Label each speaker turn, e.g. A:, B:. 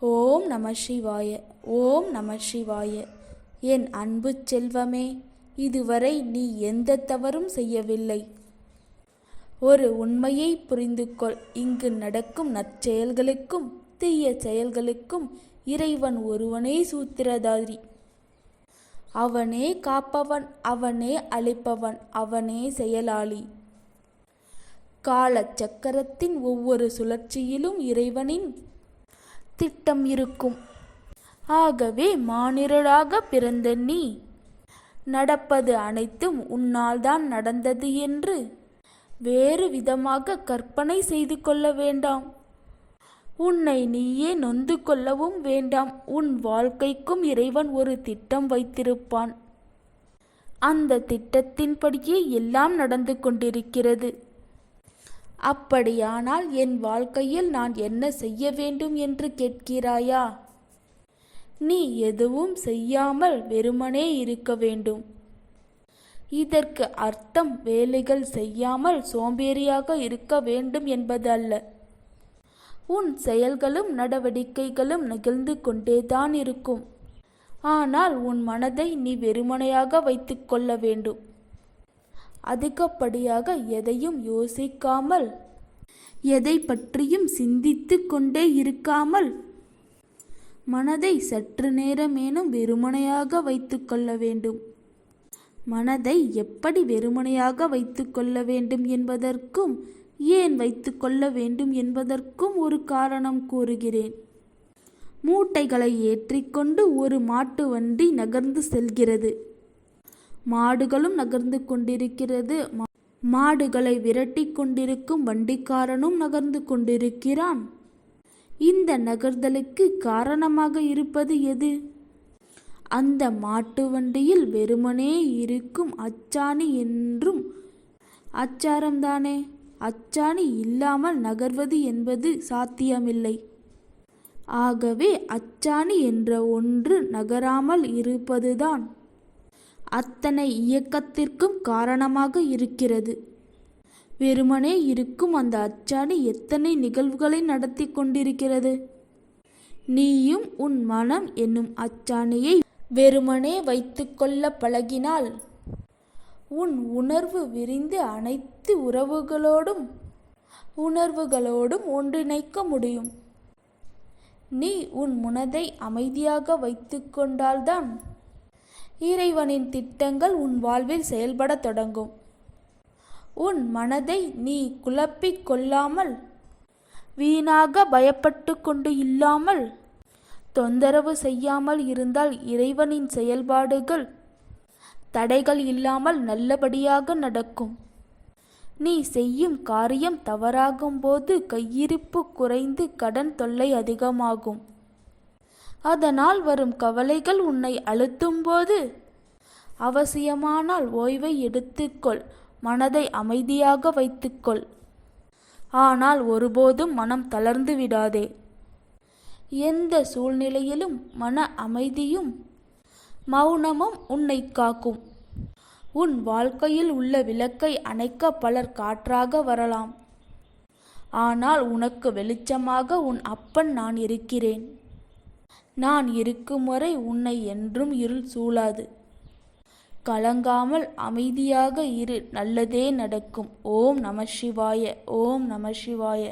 A: ஓம் நம சிவாய ஓம் நம சிவாய. என் அன்பு செல்வமே இதுவரை நீ எந்த தவறும் செய்யவில்லை. ஒரு உண்மையை புரிந்து கொள் இங்கு நடக்கும் நற்செயல்களுக்கும் தீய செயல்களுக்கும் இறைவன் ஒருவனே சூத்திரதாரி. அவனே காப்பவன் அவனே அழிப்பவன் அவனே செயலாளி. கால சக்கரத்தின் ஒவ்வொரு சுழற்சியிலும் இறைவனின் திட்டம் இருக்கும். ஆகவே மானிரராக பிறந்த நீ நடப்பது அனைத்தும் உன்னால்தான் நடந்தது என்று வேறு விதமாக கற்பனை செய்து கொள்ள வேண்டாம். உன்னை நீயே நொந்து கொள்ளவும் வேண்டாம். உன் வாழ்க்கைக்கும் இறைவன் ஒரு திட்டம் வைத்திருப்பான். அந்த திட்டத்தின்படியே எல்லாம் நடந்து கொண்டிருக்கிறது. அப்படியானால் என் வாழ்க்கையில் நான் என்ன செய்ய வேண்டும் என்று கேட்கிறாயா? நீ எதுவும் செய்யாமல் வெறுமனே இருக்க வேண்டும். இதற்கு அர்த்தம் வேலைகள் செய்யாமல் சோம்பேறியாக இருக்க வேண்டும் என்பதல்ல. உன் செயல்களும் நடவடிக்கைகளும் நிகழ்ந்து கொண்டேதான் இருக்கும். ஆனால் உன் மனதை நீ வெறுமனையாக வைத்துக்கொள்ள வேண்டும். அதிகப்படியாக எதையும் யோசிக்காமல் எதை பற்றியும் சிந்தித்து கொண்டே இருக்காமல் மனதை சற்று நேரமேனும் வெறுமனையாக வைத்துக்கொள்ள வேண்டும். மனதை எப்படி வெறுமனையாக வைத்துக்கொள்ள வேண்டும் என்பதற்கும் ஏன் வைத்துக்கொள்ள வேண்டும் என்பதற்கும் ஒரு காரணம் கூறுகிறேன். மூட்டைகளை ஏற்றிக்கொண்டு ஒரு மாட்டு வண்டி நகர்ந்து செல்கிறது. மாடுகளும் நகர்ந்து கொண்டிருக்கிறது. மாடுகளை விரட்டி கொண்டிருக்கும் வண்டிக்காரனும் நகர்ந்து கொண்டிருக்கிறான். இந்த நகர்தலுக்கு காரணமாக இருப்பது எது? அந்த மாட்டு வண்டியில் வெறுமனே இருக்கும் அச்சாணி என்றும் அச்சாரம்தானே? அச்சாணி இல்லாமல் நகர்வது என்பது சாத்தியமில்லை. ஆகவே அச்சாணி என்ற ஒன்று நகராமல் இருப்பதுதான். அத்தனை இயக்கத்திற்கும் காரணமாக இருக்கிறது. வெறுமனே இருக்கும் அந்த அச்சாணி எத்தனை நிகழ்வுகளை நடத்தி கொண்டிருக்கிறது? நீயும் உன் மனம் என்னும் அச்சாணியை வெறுமனே வைத்துக்கொள்ள பழகினால் உன் உணர்வு விரிந்து அனைத்து உறவுகளோடும் உணர்வுகளோடும் ஒன்றிணைக்க முடியும். நீ உன் மனதை அமைதியாக வைத்துக்கொண்டால்தான் இறைவனின் திட்டங்கள் உன் வாழ்வில் செயல்படத் தொடங்கும். உன் மனதை நீ குழப்பிக் கொள்ளாமல் வீணாக பயப்பட்டு கொண்டு இல்லாமல் தொந்தரவு செய்யாமல் இருந்தால் இறைவனின் செயல்பாடுகள் தடைகள் இல்லாமல் நல்லபடியாக நடக்கும். நீ செய்யும் காரியம் தவறாகும் போது கையிருப்பு குறைந்து கடன் தொல்லை அதிகமாகும். அதனால் வரும் கவலைகள் உன்னை அழுத்தும்போது. அவசியமானால் ஓய்வை எடுத்துக்கொள். மனதை அமைதியாக வைத்துக்கொள். ஆனால் ஒருபோதும் மனம் தளர்ந்து விடாதே. எந்த சூழ்நிலையிலும் மன அமைதியும் மௌனமும் உன்னை காக்கும். உன் வாழ்க்கையில் உள்ள விளக்கை அணைக்க பலர் காற்றாக வரலாம். ஆனால் உனக்கு வெளிச்சமாக உன் அப்பன் நான் இருக்கிறேன். நான் இருக்கும் வரை உன்னை என்றும் இருள் சூழாது. கலங்காமல் அமைதியாக இரு நல்லதே நடக்கும். ஓம் நம சிவாய ஓம் நம சிவாய.